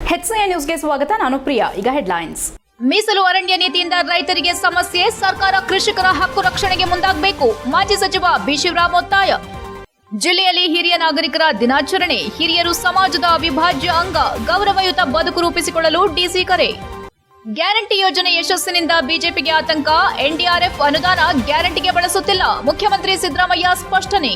HCA ನ್ಯೂಸ್ಗೆ ಸ್ವಾಗತ, ನಾನು ಪ್ರಿಯಾ. ಈಗ ಹೆಡ್ಲೈನ್ಸ್. ಮೀಸಲು ಅರಣ್ಯ ನೀತಿಯಿಂದ ರೈತರಿಗೆ ಸಮಸ್ಯೆ, ಸರ್ಕಾರ ಕೃಷಿಕರ ಹಕ್ಕು ರಕ್ಷಣೆಗೆ ಮುಂದಾಗಬೇಕು. ಮಾಜಿ ಸಚಿವ ಬಿಶಿವರಾಮ್ ಒತ್ತಾಯ. ಜಿಲ್ಲೆಯಲ್ಲಿ ಹಿರಿಯ ನಾಗರಿಕರ ದಿನಾಚರಣೆ, ಹಿರಿಯರು ಸಮಾಜದ ಅವಿಭಾಜ್ಯ ಅಂಗ, ಗೌರವಯುತ ಬದುಕು ರೂಪಿಸಿಕೊಳ್ಳಲು ಡಿಸಿ ಕರೆ. ಗ್ಯಾರಂಟಿ ಯೋಜನೆ ಯಶಸ್ಸಿನಿಂದ ಬಿಜೆಪಿಗೆ ಆತಂಕ, ಎನ್ಡಿಆರ್ಎಫ್ ಅನುದಾನ ಗ್ಯಾರಂಟಿಗೆ ಬಳಸುತ್ತಿಲ್ಲ. ಮುಖ್ಯಮಂತ್ರಿ ಸಿದ್ದರಾಮಯ್ಯ ಸ್ಪಷ್ಟನೆ.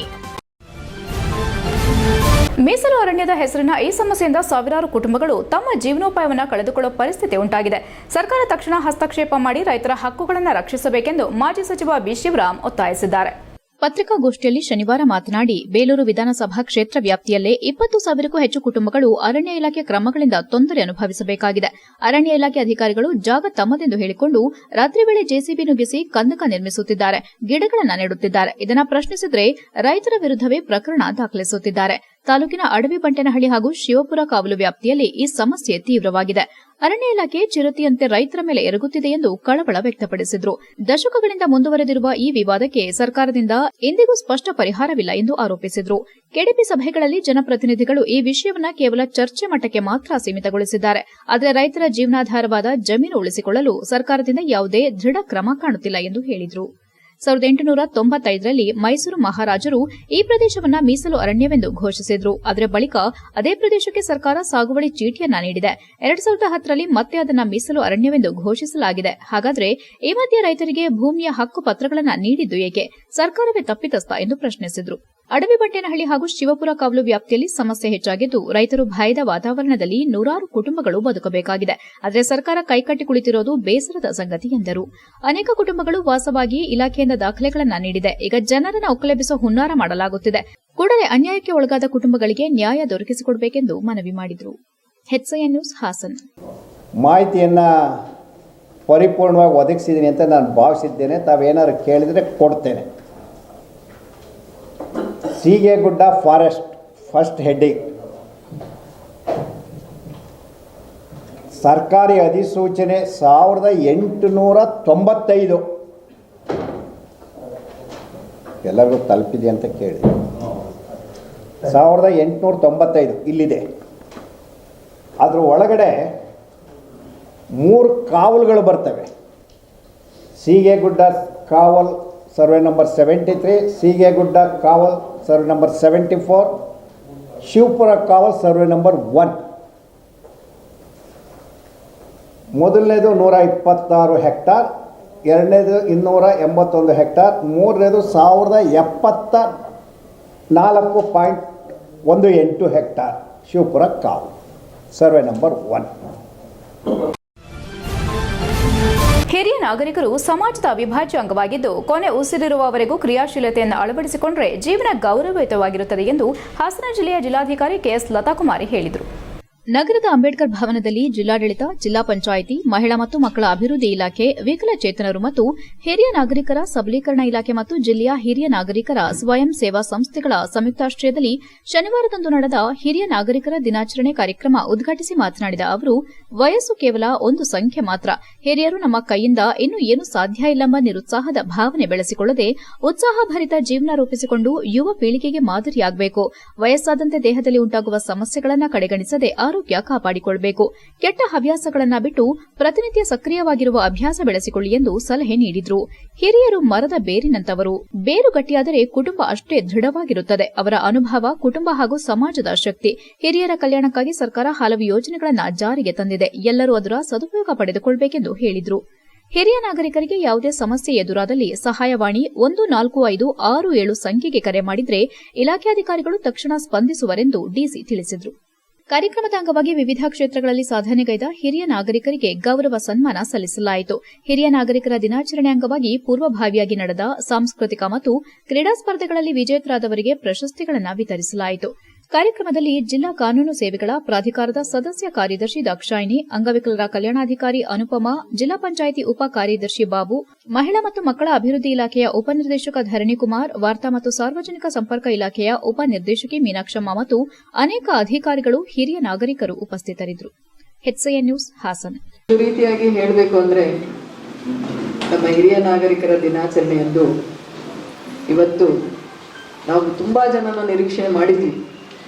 ಮೀಸಲು ಅರಣ್ಯದ ಹೆಸರಿನ ಈ ಸಮಸ್ಯೆಯಿಂದ ಸಾವಿರಾರು ಕುಟುಂಬಗಳು ತಮ್ಮ ಜೀವನೋಪಾಯವನ್ನು ಕಳೆದುಕೊಳ್ಳುವ ಪರಿಸ್ಥಿತಿ ಉಂಟಾಗಿದೆ. ಸರ್ಕಾರ ತಕ್ಷಣ ಹಸ್ತಕ್ಷೇಪ ಮಾಡಿ ರೈತರ ಹಕ್ಕುಗಳನ್ನು ರಕ್ಷಿಸಬೇಕೆಂದು ಮಾಜಿ ಸಚಿವ ಬಿ ಶಿವರಾಮ್ ಒತ್ತಾಯಿಸಿದ್ದಾರೆ. ಪತ್ರಿಕಾಗೋಷ್ಠಿಯಲ್ಲಿ ಶನಿವಾರ ಮಾತನಾಡಿ, ಬೇಲೂರು ವಿಧಾನಸಭಾ ಕ್ಷೇತ್ರ ವ್ಯಾಪ್ತಿಯಲ್ಲೇ ಇಪ್ಪತ್ತು ಸಾವಿರಕ್ಕೂ ಹೆಚ್ಚು ಕುಟುಂಬಗಳು ಅರಣ್ಯ ಇಲಾಖೆ ಕ್ರಮಗಳಿಂದ ತೊಂದರೆ ಅನುಭವಿಸಬೇಕಾಗಿದೆ. ಅರಣ್ಯ ಇಲಾಖೆ ಅಧಿಕಾರಿಗಳು ಜಾಗ ತಮ್ಮದೆಂದು ಹೇಳಿಕೊಂಡು, ರಾತ್ರಿ ವೇಳೆ ಜೆಸಿಬಿ ನುಗ್ಗಿಸಿ ಕಂದಕ ನಿರ್ಮಿಸುತ್ತಿದ್ದಾರೆ. ಗಿಡಗಳನ್ನು ನೆಡುತ್ತಿದ್ದಾರೆ. ಇದನ್ನು ಪ್ರಶ್ನಿಸಿದರೆ ರೈತರ ವಿರುದ್ದವೇ ಪ್ರಕರಣ ದಾಖಲಿಸುತ್ತಿದ್ದಾರೆ. ತಾಲೂಕಿನ ಅಡವಿ ಬಂಟೇನಹಳ್ಳಿ ಹಾಗೂ ಶಿವಪುರ ಕಾವಲು ವ್ಯಾಪ್ತಿಯಲ್ಲಿ ಈ ಸಮಸ್ಯೆ ತೀವ್ರವಾಗಿದೆ. ಅರಣ್ಯ ಇಲಾಖೆ ಚಿರತೆಯಂತೆ ರೈತರ ಮೇಲೆ ಎರಗುತ್ತಿದೆ ಎಂದು ಕಳವಳ ವ್ಯಕ್ತಪಡಿಸಿದರು. ದಶಕಗಳಿಂದ ಮುಂದುವರೆದಿರುವ ಈ ವಿವಾದಕ್ಕೆ ಸರ್ಕಾರದಿಂದ ಎಂದಿಗೂ ಸ್ಪಷ್ಟ ಪರಿಹಾರವಿಲ್ಲ ಎಂದು ಆರೋಪಿಸಿದರು. ಕೆಡಿಪಿ ಸಭೆಗಳಲ್ಲಿ ಜನಪ್ರತಿನಿಧಿಗಳು ಈ ವಿಷಯವನ್ನ ಕೇವಲ ಚರ್ಚೆ ಮಟ್ಟಕ್ಕೆ ಮಾತ್ರ ಸೀಮಿತಗೊಳಿಸಿದ್ದಾರೆ. ಆದರೆ ರೈತರ ಜೀವನಾಧಾರವಾದ ಜಮೀನು ಉಳಿಸಿಕೊಳ್ಳಲು ಸರ್ಕಾರದಿಂದ ಯಾವುದೇ ದೃಢ ಕ್ರಮ ಕಾಣುತ್ತಿಲ್ಲ ಎಂದು ಹೇಳಿದರು. ಸಾವಿರದ ಎಂಟುನೂರ ತೊಂಬತ್ತೈದರಲ್ಲಿ ಮೈಸೂರು ಮಹಾರಾಜರು ಈ ಪ್ರದೇಶವನ್ನ ಮೀಸಲು ಅರಣ್ಯವೆಂದು ಘೋಷಿಸಿದ್ರು. ಅದರ ಬಳಿಕ ಅದೇ ಪ್ರದೇಶಕ್ಕೆ ಸರ್ಕಾರ ಸಾಗುವಳಿ ಚೀಟಿಯನ್ನ ನೀಡಿದೆ. ಎರಡ್ ಸಾವಿರದ ಹತ್ತರಲ್ಲಿ ಮತ್ತೆ ಅದನ್ನ ಮೀಸಲು ಅರಣ್ಯವೆಂದು ಘೋಷಿಸಲಾಗಿದೆ. ಹಾಗಾದ್ರೆ ಈ ಮಧ್ಯೆ ರೈತರಿಗೆ ಭೂಮಿಯ ಹಕ್ಕು ಪತ್ರಗಳನ್ನ ನೀಡಿದ್ದು ಏಕೆ? ಸರ್ಕಾರವೇ ತಪ್ಪಿತಸ್ಥ ಎಂದು ಪ್ರಶ್ನಿಸಿದ್ರು. ಅಡವಿ ಬಂಟೇನಹಳ್ಳಿ ಹಾಗೂ ಶಿವಪುರ ಕಾವಲು ವ್ಯಾಪ್ತಿಯಲ್ಲಿ ಸಮಸ್ಯೆ ಹೆಚ್ಚಾಗಿದ್ದು, ರೈತರು ಭಯದ ವಾತಾವರಣದಲ್ಲಿ ನೂರಾರು ಕುಟುಂಬಗಳು ಬದುಕಬೇಕಾಗಿದೆ. ಆದರೆ ಸರ್ಕಾರ ಕೈಕಟ್ಟಿ ಕುಳಿತಿರೋದು ಬೇಸರದ ಸಂಗತಿ ಎಂದರು. ಅನೇಕ ಕುಟುಂಬಗಳು ವಾಸವಾಗಿ ಇಲಾಖೆಯಿಂದ ದಾಖಲೆಗಳನ್ನು ನೀಡಿದೆ. ಈಗ ಜನರನ್ನು ಒಕ್ಕಲೆಬ್ಬಿಸುವ ಹುನ್ನಾರ ಮಾಡಲಾಗುತ್ತಿದೆ. ಕೂಡಲೇ ಅನ್ಯಾಯಕ್ಕೆ ಒಳಗಾದ ಕುಟುಂಬಗಳಿಗೆ ನ್ಯಾಯ ದೊರಕಿಸಿಕೊಡಬೇಕೆಂದು ಮನವಿ ಮಾಡಿದರು. ನ್ಯೂಸ್ ಹಾಸನ್. ಮಾಹಿತಿಯನ್ನು ಪರಿಪೂರ್ಣವಾಗಿ ಒದಗಿಸಿದ್ದೀನಿ ಅಂತ ನಾನು ಭಾವಿಸಿದ್ದೇನೆ. ತಾವೇನಾದ್ರು ಕೇಳಿದರೆ ಕೊಡ್ತೇನೆ. Sigegudda forest first heading. ಸರ್ಕಾರಿ ಅಧಿಸೂಚನೆ ಸಾವಿರದ ಎಂಟುನೂರ ತೊಂಬತ್ತೈದು. ಎಲ್ಲರಿಗೂ ತಲುಪಿದೆ ಅಂತ ಕೇಳಿ. ಸಾವಿರದ ಎಂಟುನೂರ ತೊಂಬತ್ತೈದು ಇಲ್ಲಿದೆ. ಅದರ ಒಳಗಡೆ ಮೂರು ಕಾವಲುಗಳು ಬರ್ತವೆ. ಸೀಗೆಗುಡ್ಡ ಕಾವಲ್ survey number seventy three Sigegudda ಕಾವಲ್ survey number seventy four. Shivapura ಕಾವಲ್ ಸರ್ವೆ ನಂಬರ್ ಒನ್. ಮೊದಲನೇದು ನೂರ ಇಪ್ಪತ್ತಾರು ಹೆಕ್ಟಾರ್, ಎರಡನೇದು ಇನ್ನೂರ ಎಂಬತ್ತೊಂದು ಹೆಕ್ಟಾರ್, ಮೂರನೇದು ಸಾವಿರದ ಎಪ್ಪತ್ತ ನಾಲ್ಕು ಪಾಯಿಂಟ್ ಒಂದು ಎಂಟು ಹೆಕ್ಟಾರ್ ಶಿವಪುರ ಕಾವಲ್. Survey number one. ನಾಗರಿಕರು ಸಮಾಜದ ಅವಿಭಾಜ್ಯ ಅಂಗವಾಗಿದ್ದು, ಕೊನೆ ಉಸಿರಿರುವವರೆಗೂ ಕ್ರಿಯಾಶೀಲತೆಯನ್ನು ಅಳವಡಿಸಿಕೊಂಡರೆ ಜೀವನ ಗೌರವಯುತವಾಗಿರುತ್ತದೆ ಎಂದು ಹಾಸನ ಜಿಲ್ಲೆಯ ಜಿಲ್ಲಾಧಿಕಾರಿ ಕೆಎಸ್ ಲತಾಕುಮಾರಿ ಹೇಳಿದರು. ನಗರದ ಅಂಬೇಡ್ಕರ್ ಭವನದಲ್ಲಿ ಜಿಲ್ಲಾಡಳಿತ, ಜಿಲ್ಲಾ ಪಂಚಾಯಿತಿ, ಮಹಿಳಾ ಮತ್ತು ಮಕ್ಕಳ ಅಭಿವೃದ್ಧಿ ಇಲಾಖೆ ವಿಕಲಚೇತನರು ಮತ್ತು ಹಿರಿಯ ನಾಗರಿಕರ ಸಬಲೀಕರಣ ಇಲಾಖೆ ಮತ್ತು ಜಿಲ್ಲೆಯ ಹಿರಿಯ ನಾಗರಿಕರ ಸ್ವಯಂ ಸೇವಾ ಸಂಸ್ಥೆಗಳ ಸಂಯುಕ್ತಾಶ್ರಯದಲ್ಲಿ ಶನಿವಾರದಂದು ನಡೆದ ಹಿರಿಯ ನಾಗರಿಕರ ದಿನಾಚರಣೆ ಕಾರ್ಯಕ್ರಮ ಉದ್ಘಾಟಿಸಿ ಮಾತನಾಡಿದ ಅವರು, ವಯಸ್ಸು ಕೇವಲ ಒಂದು ಸಂಖ್ಯೆ ಮಾತ್ರ. ಹಿರಿಯರು ನಮ್ಮ ಕೈಯಿಂದ ಇನ್ನು ಏನು ಸಾಧ್ಯ ಇಲ್ಲಂಬ ನಿರುತ್ಸಾಹದ ಭಾವನೆ ಬೆಳೆಸಿಕೊಳ್ಳದೆ ಉತ್ಸಾಹಭರಿತ ಜೀವನ ರೂಪಿಸಿಕೊಂಡು ಯುವ ಪೀಳಿಗೆಗೆ ಮಾದರಿಯಾಗಬೇಕು. ವಯಸ್ಸಾದಂತೆ ದೇಹದಲ್ಲಿ ಉಂಟಾಗುವ ಸಮಸ್ಯೆಗಳನ್ನು ಕಡೆಗಣಿಸದೆ ಆರೋಗ್ಯ ಕಾಪಾಡಿಕೊಳ್ಳಬೇಕು ಕೆಟ್ಟ ಹವ್ಯಾಸಗಳನ್ನ ಬಿಟ್ಟು ಪ್ರತಿನಿತ್ಯ ಸಕ್ರಿಯವಾಗಿರುವ ಅಭ್ಯಾಸ ಬೆಳೆಸಿಕೊಳ್ಳಿ ಎಂದು ಸಲಹೆ ನೀಡಿದ್ರು. ಹಿರಿಯರು ಮರದ ಬೇರಿನಂತವರು. ಬೇರು ಗಟ್ಟಿಯಾದರೆ ಕುಟುಂಬ ಅಷ್ಟೇ ದೃಢವಾಗಿರುತ್ತದೆ. ಅವರ ಅನುಭವ, ಕುಟುಂಬ ಹಾಗೂ ಸಮಾಜದ ಶಕ್ತಿ. ಹಿರಿಯರ ಕಲ್ಯಾಣಕ್ಕಾಗಿ ಸರ್ಕಾರ ಹಲವು ಯೋಜನೆಗಳನ್ನು ಜಾರಿಗೆ ತಂದಿದೆ. ಎಲ್ಲರೂ ಅದರ ಸದುಪಯೋಗ ಪಡೆದುಕೊಳ್ಳಬೇಕೆಂದು ಹೇಳಿದರು. ಹಿರಿಯ ನಾಗರಿಕರಿಗೆ ಯಾವುದೇ ಸಮಸ್ಯೆ ಎದುರಾದಲ್ಲಿ ಸಹಾಯವಾಣಿ ಒಂದು ನಾಲ್ಕು ಐದು ಆರು ಏಳು ಸಂಖ್ಯೆಗೆ ಕರೆ ಮಾಡಿದರೆ ಇಲಾಖೆ ಅಧಿಕಾರಿಗಳು ತಕ್ಷಣ ಸ್ಪಂದಿಸುವರೆಂದು ಡಿಸಿ ತಿಳಿಸಿದರು. ಕಾರ್ಯಕ್ರಮದ ಅಂಗವಾಗಿ ವಿವಿಧ ಕ್ಷೇತ್ರಗಳಲ್ಲಿ ಸಾಧನೆಗೈದ ಹಿರಿಯ ನಾಗರಿಕರಿಗೆ ಗೌರವ ಸನ್ಮಾನ ಸಲ್ಲಿಸಲಾಯಿತು. ಹಿರಿಯ ನಾಗರಿಕರ ದಿನಾಚರಣೆ ಅಂಗವಾಗಿ ಪೂರ್ವಭಾವಿಯಾಗಿ ನಡೆದ ಸಾಂಸ್ಕೃತಿಕ ಮತ್ತು ಕ್ರೀಡಾ ಸ್ಪರ್ಧೆಗಳಲ್ಲಿ ವಿಜೇತರಾದವರಿಗೆ ಪ್ರಶಸ್ತಿಗಳನ್ನು ವಿತರಿಸಲಾಯಿತು. ಕಾರ್ಯಕ್ರಮದಲ್ಲಿ ಜಿಲ್ಲಾ ಕಾನೂನು ಸೇವೆಗಳ ಪ್ರಾಧಿಕಾರದ ಸದಸ್ಯ ಕಾರ್ಯದರ್ಶಿ ದಾಕ್ಷಾಯಿನಿ ಅಂಗವಿಕಲರ ಕಲ್ಯಾಣಾಧಿಕಾರಿ ಅನುಪಮಾ, ಜಿಲ್ಲಾ ಪಂಚಾಯಿತಿ ಉಪ ಕಾರ್ಯದರ್ಶಿ ಬಾಬು, ಮಹಿಳಾ ಮತ್ತು ಮಕ್ಕಳ ಅಭಿವೃದ್ಧಿ ಇಲಾಖೆಯ ಉಪನಿರ್ದೇಶಕ ಧರಣಿಕುಮಾರ್, ವಾರ್ತಾ ಮತ್ತು ಸಾರ್ವಜನಿಕ ಸಂಪರ್ಕ ಇಲಾಖೆಯ ಉಪನಿರ್ದೇಶಕಿ ಮೀನಾಕ್ಷಮ್ಮ ಮತ್ತು ಅನೇಕ ಅಧಿಕಾರಿಗಳು, ಹಿರಿಯ ನಾಗರಿಕರು ಉಪಸ್ಥಿತರಿದ್ದರು. ನ್ಯೂಸ್, ಹಾಸನ. ರೀತಿಯಾಗಿ ಹೇಳಬೇಕು ಅಂದರೆ, ನಮ್ಮ ಹಿರಿಯ ನಾಗರಿಕರ ದಿನಾಚರಣೆಯಂದು ಇವತ್ತು ನಾವು ತುಂಬಾ ಜನನ ನಿರೀಕ್ಷೆ ಮಾಡಿದ್ವಿ.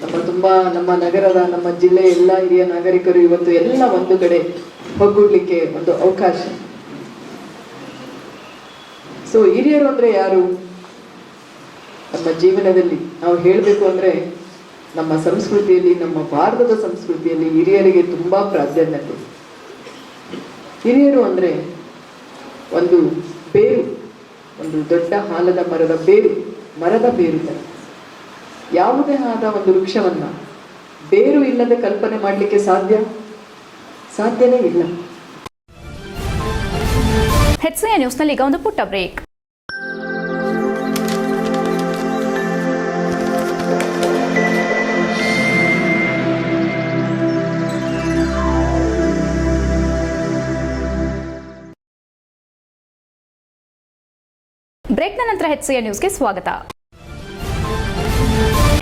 ನಮ್ಮ ತುಂಬಾ, ನಮ್ಮ ನಗರದ, ನಮ್ಮ ಜಿಲ್ಲೆಯ ಎಲ್ಲ ಹಿರಿಯ ನಾಗರಿಕರು ಇವತ್ತು ಎಲ್ಲ ಒಂದು ಕಡೆ ಒಗ್ಗೂಡ್ಲಿಕ್ಕೆ ಒಂದು ಅವಕಾಶ. ಸೊ ಹಿರಿಯರು ಅಂದ್ರೆ ಯಾರು? ನಮ್ಮ ಜೀವನದಲ್ಲಿ ನಾವು ಹೇಳಬೇಕು ಅಂದ್ರೆ ನಮ್ಮ ಸಂಸ್ಕೃತಿಯಲ್ಲಿ, ನಮ್ಮ ಭಾರತದ ಸಂಸ್ಕೃತಿಯಲ್ಲಿ ಹಿರಿಯರಿಗೆ ತುಂಬಾ ಪ್ರಾಧಾನ್ಯತೆ. ಹಿರಿಯರು ಅಂದ್ರೆ ಒಂದು ಬೇರು, ಒಂದು ದೊಡ್ಡ ಹಾಲದ ಮರದ ಬೇರು ಮರದ ಬೇರು ತರ. ಯಾವುದೇ ಆದ ಒಂದು ವೃಕ್ಷವನ್ನು ಬೇರು ಇಲ್ಲದೆ ಕಲ್ಪನೆ ಮಾಡಲಿಕ್ಕೆ ಸಾಧ್ಯ? ಸಾಧ್ಯನೇ ಇಲ್ಲ. ಹೆಚ್ಚಿನ ನ್ಯೂಸ್ನಲ್ಲಿ ಈಗ ಒಂದು ಪುಟ್ಟ ಬ್ರೇಕ್. ಬ್ರೇಕ್ನ ನಂತರ ಹೆಚ್ಚಿನ ನ್ಯೂಸ್ಗೆ ಸ್ವಾಗತ.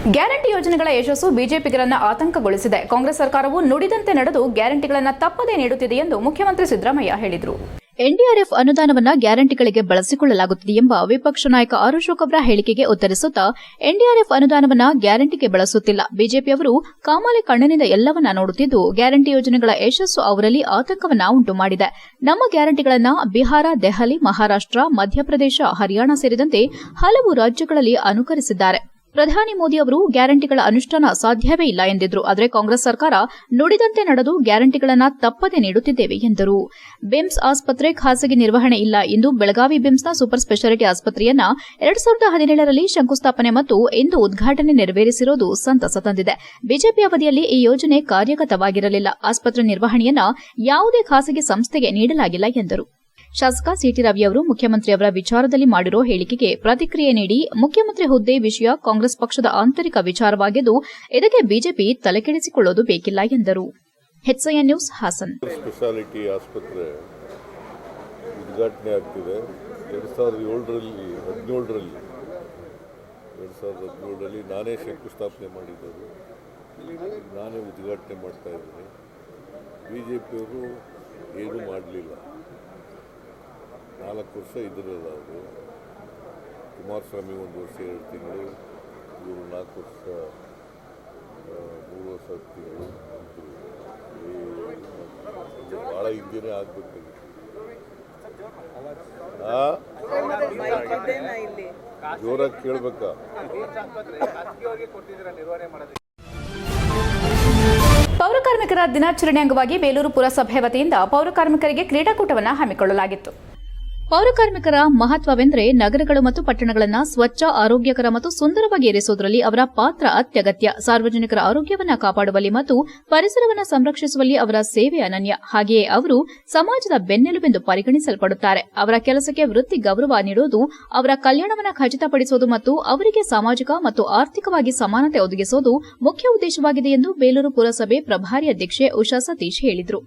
ಗ್ಯಾರಂಟಿ ಯೋಜನೆಗಳ ಯಶಸ್ಸು ಬಿಜೆಪಿಗರನ್ನ ಆತಂಕಗೊಳಿಸಿದೆ. ಕಾಂಗ್ರೆಸ್ ಸರ್ಕಾರವು ನುಡಿದಂತೆ ನಡೆದು ಗ್ಯಾರಂಟಿಗಳನ್ನು ತಪ್ಪದೇ ನೀಡುತ್ತಿದೆ ಎಂದು ಮುಖ್ಯಮಂತ್ರಿ ಸಿದ್ದರಾಮಯ್ಯ ಹೇಳಿದರು. ಎನ್ಡಿಆರ್ಎಫ್ ಅನುದಾನವನ್ನ ಗ್ಯಾರಂಟಿಗಳಿಗೆ ಬಳಸಿಕೊಳ್ಳಲಾಗುತ್ತಿದೆ ಎಂಬ ವಿಪಕ್ಷ ನಾಯಕ ಅಶೋಕ್ ಅವರ ಹೇಳಿಕೆಗೆ ಉತ್ತರಿಸುತ್ತಾ, ಎನ್ಡಿಆರ್ಎಫ್ ಅನುದಾನವನ್ನ ಗ್ಯಾರಂಟಿಗೆ ಬಳಸುತ್ತಿಲ್ಲ. ಬಿಜೆಪಿಯವರು ಕಾಮಾಲೆ ಕಣ್ಣಿನಿಂದ ಎಲ್ಲವನ್ನ ನೋಡುತ್ತಿದ್ದು, ಗ್ಯಾರಂಟಿ ಯೋಜನೆಗಳ ಯಶಸ್ಸು ಅವರಲ್ಲಿ ಆತಂಕವನ್ನ ಉಂಟು ಮಾಡಿದೆ ನಮ್ಮ ಗ್ಯಾರಂಟಿಗಳನ್ನು ಬಿಹಾರ, ದೆಹಲಿ, ಮಹಾರಾಷ್ಟ್ರ, ಮಧ್ಯಪ್ರದೇಶ, ಹರಿಯಾಣ ಸೇರಿದಂತೆ ಹಲವು ರಾಜ್ಯಗಳಲ್ಲಿ ಅನುಕರಿಸಿದ್ದಾರೆ. ಪ್ರಧಾನಿ ಮೋದಿ ಅವರು ಗ್ಯಾರಂಟಿಗಳ ಅನುಷ್ಠಾನ ಸಾಧ್ಯವೇ ಇಲ್ಲ ಎಂದಿದ್ರು. ಆದರೆ ಕಾಂಗ್ರೆಸ್ ಸರ್ಕಾರ ನುಡಿದಂತೆ ನಡೆದು ಗ್ಯಾರಂಟಿಗಳನ್ನು ತಪ್ಪದೆ ನೀಡುತ್ತಿದ್ದೇವೆ ಎಂದರು. ಬಿಮ್ಸ್ ಆಸ್ಪತ್ರೆ ಖಾಸಗಿ ನಿರ್ವಹಣೆ ಇಲ್ಲ ಎಂದು ಬೆಳಗಾವಿ ಬಿಮ್ಸ್ನ ಸೂಪರ್ ಸ್ಪೆಷಾಲಿಟಿ ಆಸ್ಪತ್ರೆಯನ್ನ ಎರಡ್ ಸಾವಿರದ ಹದಿನೇಳರಲ್ಲಿ ಶಂಕುಸ್ಥಾಪನೆ ಮತ್ತು ಇಂದು ಉದ್ಘಾಟನೆ ನೆರವೇರಿಸಿರುವುದು ಸಂತಸ ತಂದಿದೆ. ಬಿಜೆಪಿ ಅವಧಿಯಲ್ಲಿ ಈ ಯೋಜನೆ ಕಾರ್ಯಗತವಾಗಿರಲಿಲ್ಲ. ಆಸ್ಪತ್ರೆ ನಿರ್ವಹಣೆಯನ್ನ ಯಾವುದೇ ಖಾಸಗಿ ಸಂಸ್ಥೆಗೆ ನೀಡಲಾಗಿಲ್ಲ ಎಂದರು. ಶಾಸಕ ಸಿಟಿ ರವಿ ಅವರು ಮುಖ್ಯಮಂತ್ರಿಯವರ ವಿಚಾರದಲ್ಲಿ ಮಾಡಿರೋ ಹೇಳಿಕೆಗೆ ಪ್ರತಿಕ್ರಿಯೆ ನೀಡಿ, ಮುಖ್ಯಮಂತ್ರಿ ಹುದ್ದೆ ವಿಷಯ ಕಾಂಗ್ರೆಸ್ ಪಕ್ಷದ ಆಂತರಿಕ ವಿಚಾರವಾಗಿದ್ದು, ಇದಕ್ಕೆ ಬಿಜೆಪಿ ತಲೆಕೆಡಿಸಿಕೊಳ್ಳೋದು ಬೇಕಿಲ್ಲ ಎಂದರು. ನ್ಯೂಸ್ ಹಾಸನ್. ಸ್ಪೆಷಾಲಿಟಿ ಆಸ್ಪತ್ರೆ ಉದ್ಘಾಟನೆ ಆಗ್ತಿದೆ. ಎರಡು ಸಾವಿರದ ಏಳರಲ್ಲಿ, ಹದಿನೇಳರಲ್ಲಿ, ಎರಡು ಸಾವಿರದ ಹದಿನೇಳರಲ್ಲಿ ನಾನೇ ಶಂಕುಸ್ಥಾಪನೆ ಮಾಡಿದ್ದರು ನಾನೇ ಉದ್ಘಾಟನೆ ಮಾಡ್ತಾ ಇದ್ದೀನಿ. ಬಿ ಜೆ ಪಿಯವರು ಏನೂ ಮಾಡಲಿಲ್ಲ. ನಾಲ್ಕು ವರ್ಷ ಇದ್ರಲ್ಲ ಅವರು ಕುಮಾರಸ್ವಾಮಿ ಒಂದು ವರ್ಷ, ಎರಡು ತಿಂಗಳು, ಇವರು ನಾಲ್ಕು ವರ್ಷ ಮೂರು ವರ್ಷ, ಹತ್ತು ತಿಂಗಳು ಭಾಳ ಹಿಂದಿನೇ ಆಗ್ಬೇಕಾಗಿತ್ತು? ಜೋರಾಗಿ ಕೇಳ್ಬೇಕಾ? ಪೌರಕಾರ್ಮಿಕರ ದಿನಾಚರಣೆ ಅಂಗವಾಗಿ ಬೇಲೂರು ಪುರಸಭೆ ವತಿಯಿಂದ ಪೌರಕಾರ್ಮಿಕರಿಗೆ ಕ್ರೀಡಾಕೂಟವನ್ನು ಹಮ್ಮಿಕೊಳ್ಳಲಾಗಿತ್ತು. ಪೌರಕಾರ್ಮಿಕರ ಮಹತ್ವವೆಂದರೆ ನಗರಗಳು ಮತ್ತು ಪಟ್ಟಣಗಳನ್ನು ಸ್ವಚ್ಛ, ಆರೋಗ್ಯಕರ ಮತ್ತು ಸುಂದರವಾಗಿ ಇರಿಸುವುದರಲ್ಲಿ ಅವರ ಪಾತ್ರ ಅತ್ಯಗತ್ಯ. ಸಾರ್ವಜನಿಕರ ಆರೋಗ್ಯವನ್ನು ಕಾಪಾಡುವಲ್ಲಿ ಮತ್ತು ಪರಿಸರವನ್ನು ಸಂರಕ್ಷಿಸುವಲ್ಲಿ ಅವರ ಸೇವೆ ಅನನ್ಯ. ಹಾಗೆಯೇ ಅವರು ಸಮಾಜದ ಬೆನ್ನೆಲುಬೆಂದು ಪರಿಗಣಿಸಲ್ಪಡುತ್ತಾರೆ. ಅವರ ಕೆಲಸಕ್ಕೆ ವೃತ್ತಿ ಗೌರವ ನೀಡುವುದು, ಅವರ ಕಲ್ಯಾಣವನ್ನು ಖಚಿತಪಡಿಸುವುದು ಮತ್ತು ಅವರಿಗೆ ಸಾಮಾಜಿಕ ಮತ್ತು ಆರ್ಥಿಕವಾಗಿ ಸಮಾನತೆ ಒದಗಿಸುವುದು ಮುಖ್ಯ ಉದ್ದೇಶವಾಗಿದೆ ಎಂದು ಬೇಲೂರು ಪುರಸಭೆ ಪ್ರಭಾರಿ ಅಧ್ಯಕ್ಷೆ ಉಷಾ ಸತೀಶ್ ಹೇಳಿದರು.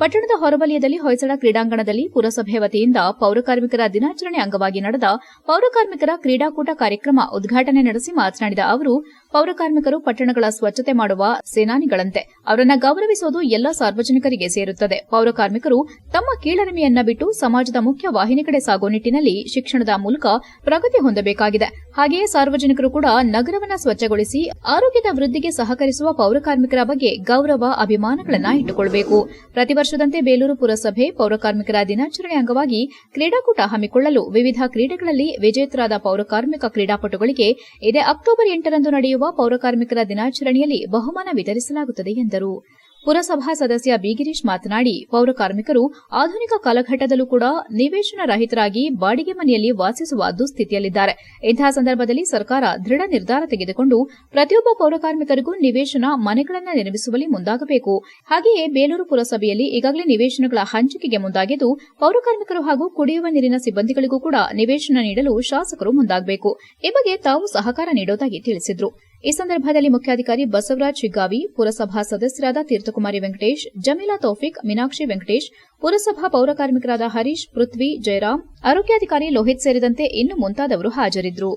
ಪಟ್ಟಣದ ಹೊರವಲಯದಲ್ಲಿ ಹೊಯ್ಸಳ ಕ್ರೀಡಾಂಗಣದಲ್ಲಿ ಪುರಸಭೆ ವತಿಯಿಂದ ಪೌರಕಾರ್ಮಿಕರ ದಿನಾಚರಣೆ ಅಂಗವಾಗಿ ನಡೆದ ಪೌರಕಾರ್ಮಿಕರ ಕ್ರೀಡಾಕೂಟ ಕಾರ್ಯಕ್ರಮ ಉದ್ಘಾಟನೆ ನಡೆಸಿ ಮಾತನಾಡಿದ ಅವರು ಪೌರಕಾರ್ಮಿಕರು ಪಟ್ಟಣಗಳ ಸ್ವಚ್ಛತೆ ಮಾಡುವ ಸೇನಾನಿಗಳಂತೆ ಅವರನ್ನ ಗೌರವಿಸುವುದು ಎಲ್ಲ ಸಾರ್ವಜನಿಕರಿಗೆ ಸೇರುತ್ತದೆ. ಪೌರಕಾರ್ಮಿಕರು ತಮ್ಮ ಕೀಳರಿಮೆಯನ್ನ ಬಿಟ್ಟು ಸಮಾಜದ ಮುಖ್ಯ ವಾಹಿನಿ ಕಡೆ ಸಾಗುವ ನಿಟ್ಟಿನಲ್ಲಿ ಶಿಕ್ಷಣದ ಮೂಲಕ ಪ್ರಗತಿ ಹೊಂದಬೇಕಾಗಿದೆ. ಹಾಗೆಯೇ ಸಾರ್ವಜನಿಕರು ಕೂಡ ನಗರವನ್ನ ಸ್ವಚ್ಛಗೊಳಿಸಿ ಆರೋಗ್ಯದ ವೃದ್ಧಿಗೆ ಸಹಕರಿಸುವ ಪೌರಕಾರ್ಮಿಕರ ಬಗ್ಗೆ ಗೌರವ, ಅಭಿಮಾನಗಳನ್ನ ಇಟ್ಟುಕೊಳ್ಳಬೇಕು ಪ್ರತಿ ವರ್ಷದಂತೆ ಬೇಲೂರು ಪುರಸಭೆ ಪೌರಕಾರ್ಮಿಕರ ದಿನಾಚರಣೆ ಅಂಗವಾಗಿ ಕ್ರೀಡಾಕೂಟ ಹಮ್ಮಿಕೊಳ್ಳಲು ವಿವಿಧ ಕ್ರೀಡೆಗಳಲ್ಲಿ ವಿಜೇತರಾದ ಪೌರಕಾರ್ಮಿಕ ಕ್ರೀಡಾಪಟುಗಳಿಗೆ ಇದೇ ಅಕ್ಟೋಬರ್ ಎಂಟರಂದು ನಡೆಯುವ ಪೌರಕಾರ್ಮಿಕರ ದಿನಾಚರಣೆಯಲ್ಲಿ ಬಹುಮಾನ ವಿತರಿಸಲಾಗುತ್ತದೆ ಎಂದರು. ಪುರಸಭಾ ಸದಸ್ಯ ಬಿಗಿರೀಶ್ ಮಾತನಾಡಿ, ಪೌರಕಾರ್ಮಿಕರು ಆಧುನಿಕ ಕಾಲಘಟ್ಟದಲ್ಲೂ ಕೂಡ ನಿವೇಶನ ರಹಿತರಾಗಿ ಬಾಡಿಗೆ ಮನೆಯಲ್ಲಿ ವಾಸಿಸುವ ದುಸ್ಥಿತಿಯಲ್ಲಿದ್ದಾರೆ. ಇಂತಹ ಸಂದರ್ಭದಲ್ಲಿ ಸರ್ಕಾರ ದೃಢ ನಿರ್ಧಾರ ತೆಗೆದುಕೊಂಡು ಪ್ರತಿಯೊಬ್ಬ ಪೌರಕಾರ್ಮಿಕರಿಗೂ ನಿವೇಶನ ಮನೆಗಳನ್ನು ನಿರ್ಮಿಸುವಲ್ಲಿ ಮುಂದಾಗಬೇಕು. ಹಾಗೆಯೇ ಬೇಲೂರು ಪುರಸಭೆಯಲ್ಲಿ ಈಗಾಗಲೇ ನಿವೇಶನಗಳ ಹಂಚಿಕೆಗೆ ಮುಂದಾಗಿದ್ದು, ಪೌರಕಾರ್ಮಿಕರು ಹಾಗೂ ಕುಡಿಯುವ ನೀರಿನ ಸಿಬ್ಬಂದಿಗಳಿಗೂ ಕೂಡ ನಿವೇಶನ ನೀಡಲು ಶಾಸಕರು ಮುಂದಾಗಬೇಕು. ಈ ಬಗ್ಗೆ ತಾವು ಸಹಕಾರ ನೀಡುವುದಾಗಿ ತಿಳಿಸಿದರು. ಈ ಸಂದರ್ಭದಲ್ಲಿ ಮುಖ್ಯಾಧಿಕಾರಿ ಬಸವರಾಜ್ ಶಿಗ್ಗಾವಿ, ಪುರಸಭಾ ಸದಸ್ಯರಾದ ತೀರ್ಥಕುಮಾರಿ ವೆಂಕಟೇಶ್, ಜಮೀಲಾ ತೌಫಿಕ್, ಮೀನಾಕ್ಷಿ ವೆಂಕಟೇಶ್, ಪುರಸಭಾ ಪೌರಕಾರ್ಮಿಕರಾದ ಹರೀಶ್, ಪೃಥ್ವಿ, ಜಯರಾಮ್, ಆರೋಗ್ಯಾಧಿಕಾರಿ ಲೋಹಿತ್ ಸೇರಿದಂತೆ ಇನ್ನು ಮುಂತಾದವರು ಹಾಜರಿದ್ದರು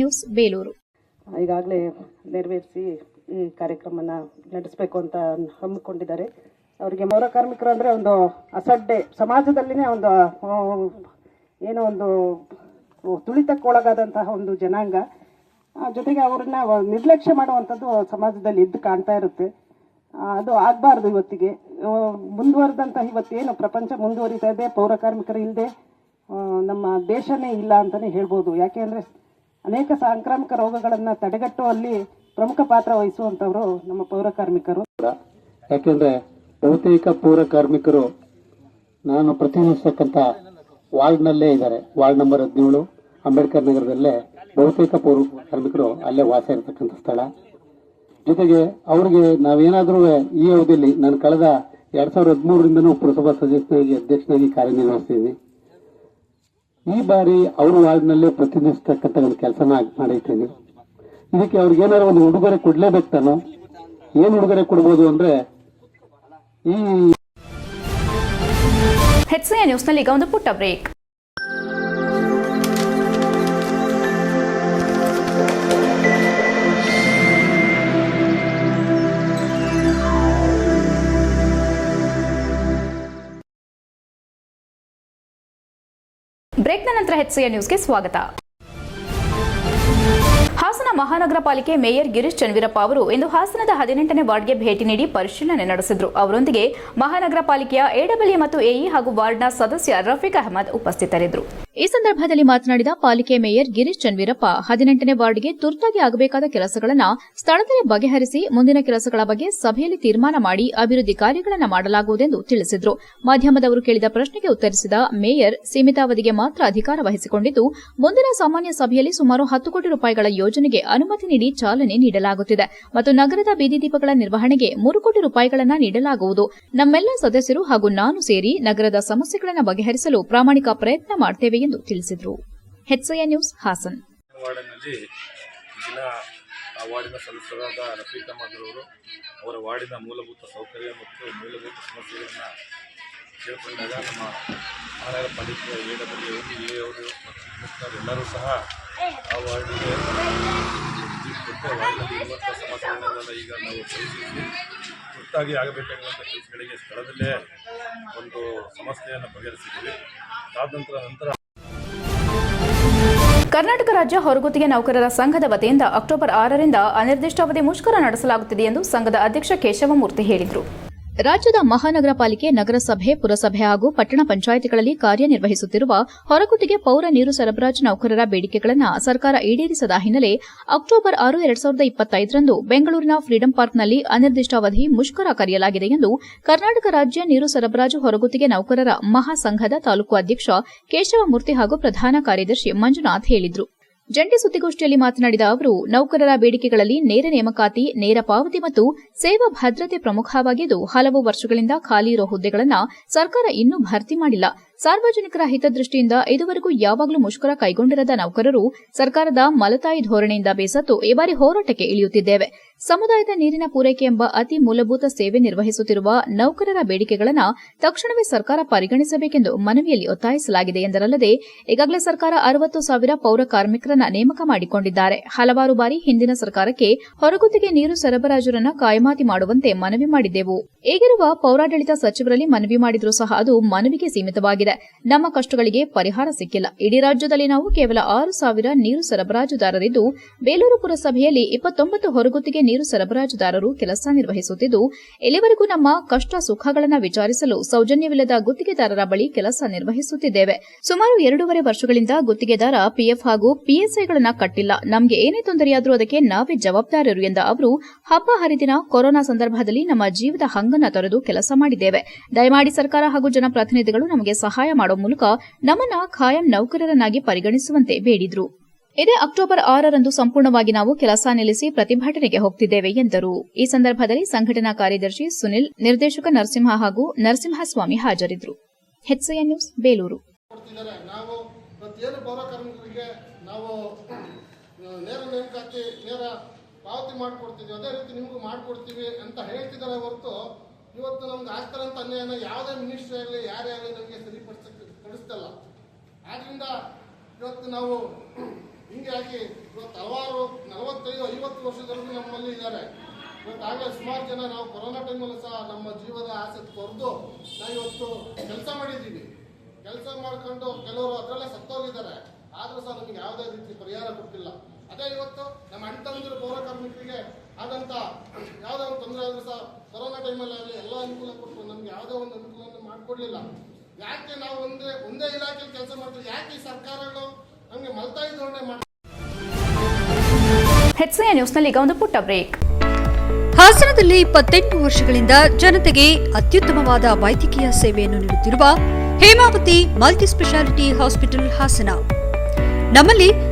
ನ್ಯೂಸ್, ಬೇಲೂರು. ಈಗಾಗಲೇ ನೆರವೇರಿಸಿ ಈ ಕಾರ್ಯಕ್ರಮನ ನಡೆಸಬೇಕು ಅಂತ ಹಮ್ಮಿಕೊಂಡಿದ್ದಾರೆ. ಅವರಿಗೆ ಪೌರ ಕಾರ್ಮಿಕರು ಅಂದರೆ ಒಂದು ಅಸಡ್ಡೆ. ಸಮಾಜದಲ್ಲಿನೇ ಒಂದು ಏನೋ ಒಂದು ತುಳಿತಕ್ಕೊಳಗಾದಂತಹ ಒಂದು ಜನಾಂಗ. ಜೊತೆಗೆ ಅವ್ರನ್ನ ನಿರ್ಲಕ್ಷ್ಯ ಮಾಡುವಂಥದ್ದು ಸಮಾಜದಲ್ಲಿ ಇದ್ದು ಕಾಣ್ತಾ ಇರುತ್ತೆ. ಅದು ಆಗಬಾರ್ದು ಇವತ್ತಿಗೆ. ಮುಂದುವರೆದಂಥ ಇವತ್ತೇನು ಪ್ರಪಂಚ ಮುಂದುವರಿತಾ ಇದೆ, ಪೌರ ಕಾರ್ಮಿಕರು ಇಲ್ಲದೆ ನಮ್ಮ ದೇಶನೇ ಇಲ್ಲ ಅಂತಲೇ ಹೇಳ್ಬೋದು. ಯಾಕೆ ಅಂದರೆ ಅನೇಕ ಸಾಂಕ್ರಾಮಿಕ ರೋಗಗಳನ್ನು ತಡೆಗಟ್ಟುವಲ್ಲಿ ಪ್ರಮುಖ ಪಾತ್ರ ವಹಿಸುವಂಥವರು ನಮ್ಮ ಪೌರ ಕಾರ್ಮಿಕರು. ಯಾಕೆಂದರೆ ಬಹುತೇಕ ಪೌರ ಕಾರ್ಮಿಕರು ನಾನು ಪ್ರತಿನಿಧಿಸ್ತಕ್ಕಂಥ ವಾರ್ಡ್ನಲ್ಲೇ ಇದ್ದಾರೆ. ವಾರ್ಡ್ ನಂಬರ್ ಹದಿನೇಳು. ಅಂಬೇಡ್ಕರ್ ನಗರದಲ್ಲೇ ಬಹುತೇಕ ಪೌರ ಕಾರ್ಮಿಕರು ಅಲ್ಲೇ ವಾಸ ಇರತಕ್ಕಂಥ ಸ್ಥಳ. ಜೊತೆಗೆ ಅವರಿಗೆ ನಾವೇನಾದರೂ ಈ ಅವಧಿಯಲ್ಲಿ ನಾನು ಕಳೆದ ಎರಡ್ ಸಾವಿರದ ಹದಿಮೂರರಿಂದನೂ ಪುರಸಭಾ ಸದಸ್ಯನಾಗಿ, ಅಧ್ಯಕ್ಷನಾಗಿ ಕಾರ್ಯನಿರ್ವಹಿಸ್ತೀನಿ ಈ ಬಾರಿ ಅವ್ರ ವಾರ್ಡ್ನಲ್ಲೇ ಪ್ರತಿನಿಧಿಸ್ತಕ್ಕಂಥ ಒಂದು ಕೆಲಸನ ಮಾಡಿದ್ದೀನಿ ಇದಕ್ಕೆ ಅವ್ರಿಗೆ ಏನಾದ್ರು ಒಂದು ಉಡುಗೊರೆ ಕೊಡಲೇಬೇಕು ತಾನು? ಏನು ಉಡುಗೊರೆ ಕೊಡ್ಬೋದು ಅಂದ್ರೆ ಈ ನ್ಯೂಸ್ನಲ್ಲಿ ಈಗ ಒಂದು ಪುಟ್ಟ ಬ್ರೇಕ್ ಬ್ರೇಕ್ನ ನಂತರ ಹೆಚ್ಸಿಯ ನ್ಯೂಸ್ಗೆ ಸ್ವಾಗತ. ಹಾಸನ ಮಹಾನಗರ ಪಾಲಿಕೆ ಮೇಯರ್ ಗಿರೀಶ್ ಚನ್ವೀರಪ್ಪ ಅವರು ಇಂದು ಹಾಸನದ ಹದಿನೆಂಟನೇ ವಾರ್ಡ್ಗೆ ಭೇಟಿ ನೀಡಿ ಪರಿಶೀಲನೆ ನಡೆಸಿದರು. ಅವರೊಂದಿಗೆ ಮಹಾನಗರ ಪಾಲಿಕೆಯ ಎಡಬ್ಲ್ಯೂ ಮತ್ತು ಎಇ ಹಾಗೂ ವಾರ್ಡ್ನ ಸದಸ್ಯ ರಫೀಕ್ ಅಹಮದ್ ಉಪಸ್ಥಿತರಿದ್ದರು. ಈ ಸಂದರ್ಭದಲ್ಲಿ ಮಾತನಾಡಿದ ಪಾಲಿಕೆ ಮೇಯರ್ ಗಿರೀಶ್ ಚನ್ವೀರಪ್ಪ ಹದಿನೆಂಟನೇ ವಾರ್ಡ್ಗೆ ತುರ್ತಾಗಿ ಆಗಬೇಕಾದ ಕೆಲಸಗಳನ್ನು ಸ್ಥಳದಲ್ಲಿ ಬಗೆಹರಿಸಿ ಮುಂದಿನ ಕೆಲಸಗಳ ಬಗ್ಗೆ ಸಭೆಯಲ್ಲಿ ತೀರ್ಮಾನ ಮಾಡಿ ಅಭಿವೃದ್ಧಿ ಕಾರ್ಯಗಳನ್ನು ಮಾಡಲಾಗುವುದೆಂದು ತಿಳಿಸಿದರು. ಮಾಧ್ಯಮದವರು ಕೇಳಿದ ಪ್ರಶ್ನೆಗೆ ಉತ್ತರಿಸಿದ ಮೇಯರ್ ಸೀಮಿತಾವಧಿಗೆ ಮಾತ್ರ ಅಧಿಕಾರ ವಹಿಸಿಕೊಂಡಿದ್ದು, ಮುಂದಿನ ಸಾಮಾನ್ಯ ಸಭೆಯಲ್ಲಿ ಸುಮಾರು ಹತ್ತು ಕೋಟಿ ರೂಪಾಯಿಗಳ ಯೋಜನೆಗೆ ಅನುಮತಿ ನೀಡಿ ಚಾಲನೆ ನೀಡಲಾಗುತ್ತಿದೆ. ಮತ್ತು ನಗರದ ಬೀದಿ ದೀಪಗಳ ನಿರ್ವಹಣೆಗೆ ಮೂರು ಕೋಟಿ ರೂಪಾಯಿಗಳನ್ನು ನೀಡಲಾಗುವುದು. ನಮ್ಮೆಲ್ಲ ಸದಸ್ಯರು ಹಾಗೂ ನಾನು ಸೇರಿ ನಗರದ ಸಮಸ್ಯೆಗಳನ್ನು ಬಗೆಹರಿಸಲು ಪ್ರಾಮಾಣಿಕ ಪ್ರಯತ್ನ ಮಾಡುತ್ತೇವೆ ಎಂದು ತಿಳಿಸಿದರು. HI news Hassan. ವಾರ್ಡಿನಲ್ಲಿ ಜಿಲ್ಲಾ ವಾರ್ಡಿನ ಸದಸ್ಯರಾದ ರಫೀಕ್ ಅಹಮದ್ ಅವರು ಅವರ ವಾರ್ಡಿನ ಮೂಲಭೂತ ಸೌಕರ್ಯ ಮತ್ತು ಮೂಲಭೂತ ಸಮಸ್ಯೆಗಳನ್ನು ಕೇಳಿಕೊಂಡಾಗ ನಮ್ಮ ಮಹಾನಗರ ಪಾಲಿಕೆಯ ಡಬ್ಲ್ಯೂ ಎ ಅವರು ಮತ್ತು ಎಲ್ಲರೂ ಸಹ ಆ ವಾರ್ಡಿಗೆ ಕೊಟ್ಟು ವಾರ್ಡಿನಲ್ಲಿ ಇರುವಂಥ ಸಮಸ್ಯೆಗಳನ್ನೆಲ್ಲ ಈಗ ನಾವು ಪರಿಶೀಲಿಸಿ ತುರ್ತಾಗಿ ಆಗಬೇಕಾಗಿರುವಂಥ ಕೆಲಸಗಳಿಗೆ ಸ್ಥಳದಲ್ಲೇ ಒಂದು ಸಮಸ್ಯೆಯನ್ನು ಬಗೆಹರಿಸಿದ್ದೀವಿ. ಆದ ನಂತರ ಕರ್ನಾಟಕ ರಾಜ್ಯ ಹೊರಗುತ್ತಿಗೆ ನೌಕರರ ಸಂಘದ ವತಿಯಿಂದ ಅಕ್ಟೋಬರ್ ಆರರಿಂದ ಅನಿರ್ದಿಷ್ಟಾವಧಿ ಮುಷ್ಕರ ನಡೆಸಲಾಗುತ್ತಿದೆ ಎಂದು ಸಂಘದ ಅಧ್ಯಕ್ಷ ಕೇಶವಮೂರ್ತಿ ಹೇಳಿದರು. ರಾಜ್ಯದ ಮಹಾನಗರ ಪಾಲಿಕೆ ನಗರಸಭೆ, ಪುರಸಭೆ ಹಾಗೂ ಪಟ್ಟಣ ಪಂಚಾಯಿತಿಗಳಲ್ಲಿ ಕಾರ್ಯನಿರ್ವಹಿಸುತ್ತಿರುವ ಹೊರಗುತ್ತಿಗೆ ಪೌರ ನೀರು ಸರಬರಾಜು ನೌಕರರ ಬೇಡಿಕೆಗಳನ್ನು ಸರ್ಕಾರ ಈಡೇರಿಸದ ಹಿನ್ನೆಲೆ ಅಕ್ಟೋಬರ್ ಆರು, ಎರಡ್ ಸಾವಿರದ ಇಪ್ಪತ್ತೈದರಂದು ಬೆಂಗಳೂರಿನ ಫ್ರೀಡಂ ಪಾರ್ಕ್ನಲ್ಲಿ ಅನಿರ್ದಿಷ್ಟಾವಧಿ ಮುಷ್ಕರ ಕರೆಯಲಾಗಿದೆ ಎಂದು ಕರ್ನಾಟಕ ರಾಜ್ಯ ನೀರು ಸರಬರಾಜು ಹೊರಗುತ್ತಿಗೆ ನೌಕರರ ಮಹಾಸಂಘದ ತಾಲೂಕು ಅಧ್ಯಕ್ಷ ಕೇಶವಮೂರ್ತಿ ಹಾಗೂ ಪ್ರಧಾನ ಕಾರ್ಯದರ್ಶಿ ಮಂಜುನಾಥ್ ಹೇಳಿದರು. ಜಂಟಿ ಸುದ್ದಿಗೋಷ್ಠಿಯಲ್ಲಿ ಮಾತನಾಡಿದ ಅವರು, ನೌಕರರ ಬೇಡಿಕೆಗಳಲ್ಲಿ ನೇರ ನೇಮಕಾತಿ, ನೇರ ಪಾವತಿ ಮತ್ತು ಸೇವಾ ಭದ್ರತೆ ಪ್ರಮುಖವಾಗಿದ್ದು, ಹಲವು ವರ್ಷಗಳಿಂದ ಖಾಲಿ ಇರುವ ಹುದ್ದೆಗಳನ್ನು ಸರ್ಕಾರ ಇನ್ನೂ ಭರ್ತಿ ಮಾಡಿಲ್ಲ. ಸಾರ್ವಜನಿಕರ ಹಿತದೃಷ್ಟಿಯಿಂದ ಇದುವರೆಗೂ ಯಾವಾಗಲೂ ಮುಷ್ಕರ ಕೈಗೊಂಡಿರದ ನೌಕರರು ಸರ್ಕಾರದ ಮಲತಾಯಿ ಧೋರಣೆಯಿಂದ ಬೇಸತ್ತು ಈ ಬಾರಿ ಹೋರಾಟಕ್ಕೆ ಇಳಿಯುತ್ತಿದ್ದೇವೆ. ಸಮುದಾಯದ ನೀರಿನ ಪೂರೈಕೆ ಎಂಬ ಅತಿ ಮೂಲಭೂತ ಸೇವೆ ನಿರ್ವಹಿಸುತ್ತಿರುವ ನೌಕರರ ಬೇಡಿಕೆಗಳನ್ನು ತಕ್ಷಣವೇ ಸರ್ಕಾರ ಪರಿಗಣಿಸಬೇಕೆಂದು ಮನವಿಯಲ್ಲಿ ಒತ್ತಾಯಿಸಲಾಗಿದೆ ಎಂದರಲ್ಲದೆ, ಈಗಾಗಲೇ ಸರ್ಕಾರ ಅರವತ್ತು ಸಾವಿರ ಪೌರ ಕಾರ್ಮಿಕರನ್ನ ನೇಮಕ ಮಾಡಿಕೊಂಡಿದ್ದಾರೆ. ಹಲವಾರು ಬಾರಿ ಹಿಂದಿನ ಸರ್ಕಾರಕ್ಕೆ ಹೊರಗುತ್ತಿಗೆ ನೀರು ಸರಬರಾಜರನ್ನು ಕಾಯಮಾತಿ ಮಾಡುವಂತೆ ಮನವಿ ಮಾಡಿದ್ದೆವು. ಈಗಿರುವ ಪೌರಾಡಳಿತ ಸಚಿವರಲ್ಲಿ ಮನವಿ ಮಾಡಿದರೂ ಸಹ ಅದು ಮನವಿಗೆ ಸೀಮಿತವಾಗಿದೆ. ನಮ್ಮ ಕಷ್ಟಗಳಿಗೆ ಪರಿಹಾರ ಸಿಕ್ಕಿಲ್ಲ. ಇಡೀ ರಾಜ್ಯದಲ್ಲಿ ನಾವು ಕೇವಲ ಆರು ಸಾವಿರ ನೀರು ಸರಬರಾಜುದಾರರಿದ್ದು, ಬೇಲೂರು ಪುರಸಭೆಯಲ್ಲಿ ಇಪ್ಪತ್ತೊಂಬತ್ತು ಹೊರಗುತ್ತಿಗೆ ನೀರು ಸರಬರಾಜುದಾರರು ಕೆಲಸ ನಿರ್ವಹಿಸುತ್ತಿದ್ದು, ಇಲ್ಲಿವರೆಗೂ ನಮ್ಮ ಕಷ್ಟ ಸುಖಗಳನ್ನು ವಿಚಾರಿಸಲು ಸೌಜನ್ಯವಿಲ್ಲದ ಗುತ್ತಿಗೆದಾರರ ಬಳಿ ಕೆಲಸ ನಿರ್ವಹಿಸುತ್ತಿದ್ದೇವೆ. ಸುಮಾರು ಎರಡೂವರೆ ವರ್ಷಗಳಿಂದ ಗುತ್ತಿಗೆದಾರ ಪಿಎಫ್ ಹಾಗೂ ಪಿಎಸ್ಐಗಳನ್ನು ಕಟ್ಟಿಲ್ಲ. ನಮಗೆ ಏನೇ ತೊಂದರೆಯಾದರೂ ಅದಕ್ಕೆ ನಾವೇ ಜವಾಬ್ದಾರರು ಎಂದ ಅವರು, ಹಬ್ಬ ಹರಿದಿನ ಕೊರೋನಾ ಸಂದರ್ಭದಲ್ಲಿ ನಮ್ಮ ಜೀವದ ಹಂಗನ್ನ ತೊರೆದು ಕೆಲಸ ಮಾಡಿದ್ದೇವೆ. ದಯಮಾಡಿ ಸರ್ಕಾರ ಹಾಗೂ ಜನಪ್ರತಿನಿಧಿಗಳು ನಮಗೆ ಸಹಾಯ ಮಾಡುವ ಮೂಲಕ ನಮ್ಮನ್ನ ಖಾಯಂ ನೌಕರರನ್ನಾಗಿ ಪರಿಗಣಿಸುವಂತೆ ಬೇಡಿದ್ರು. ಇದೇ ಅಕ್ಟೋಬರ್ ಆರರಂದು ಸಂಪೂರ್ಣವಾಗಿ ನಾವು ಕೆಲಸ ನಿಲ್ಲಿಸಿ ಪ್ರತಿಭಟನೆಗೆ ಹೋಗ್ತಿದ್ದೇವೆ ಎಂದರು. ಈ ಸಂದರ್ಭದಲ್ಲಿ ಸಂಘಟನಾ ಕಾರ್ಯದರ್ಶಿ ಸುನಿಲ್, ನಿರ್ದೇಶಕ ನರಸಿಂಹ ಹಾಗೂ ನರಸಿಂಹಸ್ವಾಮಿ ಹಾಜರಿದ್ದರು ನ್ಯೂಸ್, ಬೇಲೂರು. ಪಾವತಿ ಮಾಡಿಕೊಡ್ತೀವಿ ಅದೇ ರೀತಿ ನಿಮಗೂ ಮಾಡಿಕೊಡ್ತೀವಿ ಅಂತ ಹೇಳ್ತಿದ್ದಾರೆ ಹೊರತು ಇವತ್ತು ನಮ್ಗೆ ಆಗ್ತಾರಂತ ಅನ್ಯಾಯನ ಯಾವುದೇ ಮಿನಿಸ್ಟ್ರಿ ಆಗಲಿ, ಯಾರೇ ಆಗಲಿ ನಮಗೆ ಸರಿಪಡಿಸಕ್ಕೆ ಪಡಿಸ್ತಲ್ಲ ಆದ್ರಿಂದ ಇವತ್ತು ನಾವು ಹಿಂಗಾಗಿ ಇವತ್ತು ಹಲವಾರು ನಲವತ್ತೈದು, ಐವತ್ತು ವರ್ಷದವರೆಗೂ ನಮ್ಮಲ್ಲಿ ಇದ್ದಾರೆ. ಇವತ್ತು ಆಗಲೇ ಸುಮಾರು ಜನ ನಾವು ಕೊರೋನಾ ಟೈಮಲ್ಲೂ ಸಹ ನಮ್ಮ ಜೀವದ ಆಸೆ ತೊರೆದು ನಾವು ಇವತ್ತು ಕೆಲಸ ಮಾಡಿದ್ದೀವಿ. ಕೆಲಸ ಮಾಡ್ಕೊಂಡು ಕೆಲವರು ಅದರಲ್ಲೇ ಸತ್ತೋಗಿದ್ದಾರೆ. ಆದರೂ ಸಹ ನಮಗೆ ಯಾವುದೇ ರೀತಿ ಪರಿಹಾರ ಕೊಟ್ಟಿಲ್ಲ. ಅದೇ ಇವತ್ತು ನಮ್ಮ ಅಣ್ಣ ತಮ್ಮಂದಿರು ಪೌರ ಕಾರ್ಮಿಕರಿಗೆ ಆದಂಥ ಯಾವುದೇ ಒಂದು ತೊಂದರೆ ಆದರೂ ಸಹ ಕೊರೋನಾ ಟೈಮಲ್ಲಿ ಆಗಲಿ ಎಲ್ಲ ಅನುಕೂಲ ಕೊಟ್ಟರು ನಮ್ಗೆ ಯಾವುದೇ ಒಂದು ಅನುಕೂಲವನ್ನು ಮಾಡಿಕೊಡ್ಲಿಲ್ಲ. ಯಾಕೆ ನಾವು ಒಂದೇ ಒಂದೇ ಇಲಾಖೆಯಲ್ಲಿ ಕೆಲಸ ಮಾಡ್ತೀವಿ? ಯಾಕೆ ಈ ಸರ್ಕಾರಗಳು ನಮಗೆ ಮಲ್ತಾಯಿ ಧೋರಣೆ ಮಾಡ್ತಾರೆ ಹೆಚ್ಸಿಯ ನ್ಯೂಸ್ನಲ್ಲಿ ಈಗ ಒಂದು ಪುಟ್ಟ ಬ್ರೇಕ್. ಹಾಸನದಲ್ಲಿ ಇಪ್ಪತ್ತೆಂಟು ವರ್ಷಗಳಿಂದ ಜನತೆಗೆ ಅತ್ಯುತ್ತಮವಾದ ವೈದ್ಯಕೀಯ ಸೇವೆಯನ್ನು ನೀಡುತ್ತಿರುವ Hemavathi multi speciality hospital Hassan. ನಮ್ಮಲ್ಲಿ